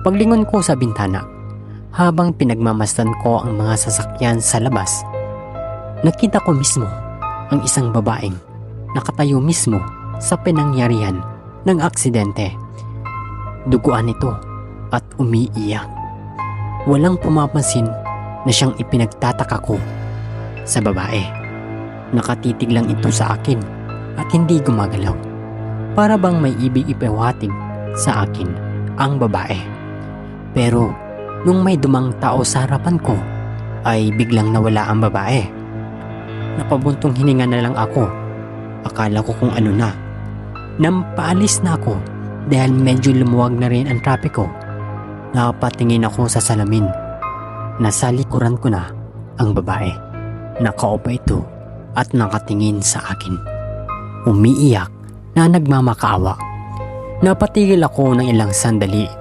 Paglingon ko sa bintana, habang pinagmamasdan ko ang mga sasakyan sa labas, nakita ko mismo ang isang babaeng nakatayo mismo sa pinangyarihan ng aksidente. Duguan ito at umiiyak. Walang pumapansin na siyang ipinagtataka ko sa babae. Nakatitig lang ito sa akin at hindi gumagalaw. Para bang may ibig ipawatig sa akin ang babae. Pero nung may dumang tao sa harapan ko ay biglang nawala ang babae. Napabuntong hininga na lang ako. Akala ko kung ano na. Nampaalis na ako dahil medyo lumuwag na rin ang trapiko. Napatingin ako sa salamin. Nasa likuran ko na ang babae. Nakaupa ito at nakatingin sa akin. Umiiyak na nagmamakaawa. Napatigil ako ng ilang sandali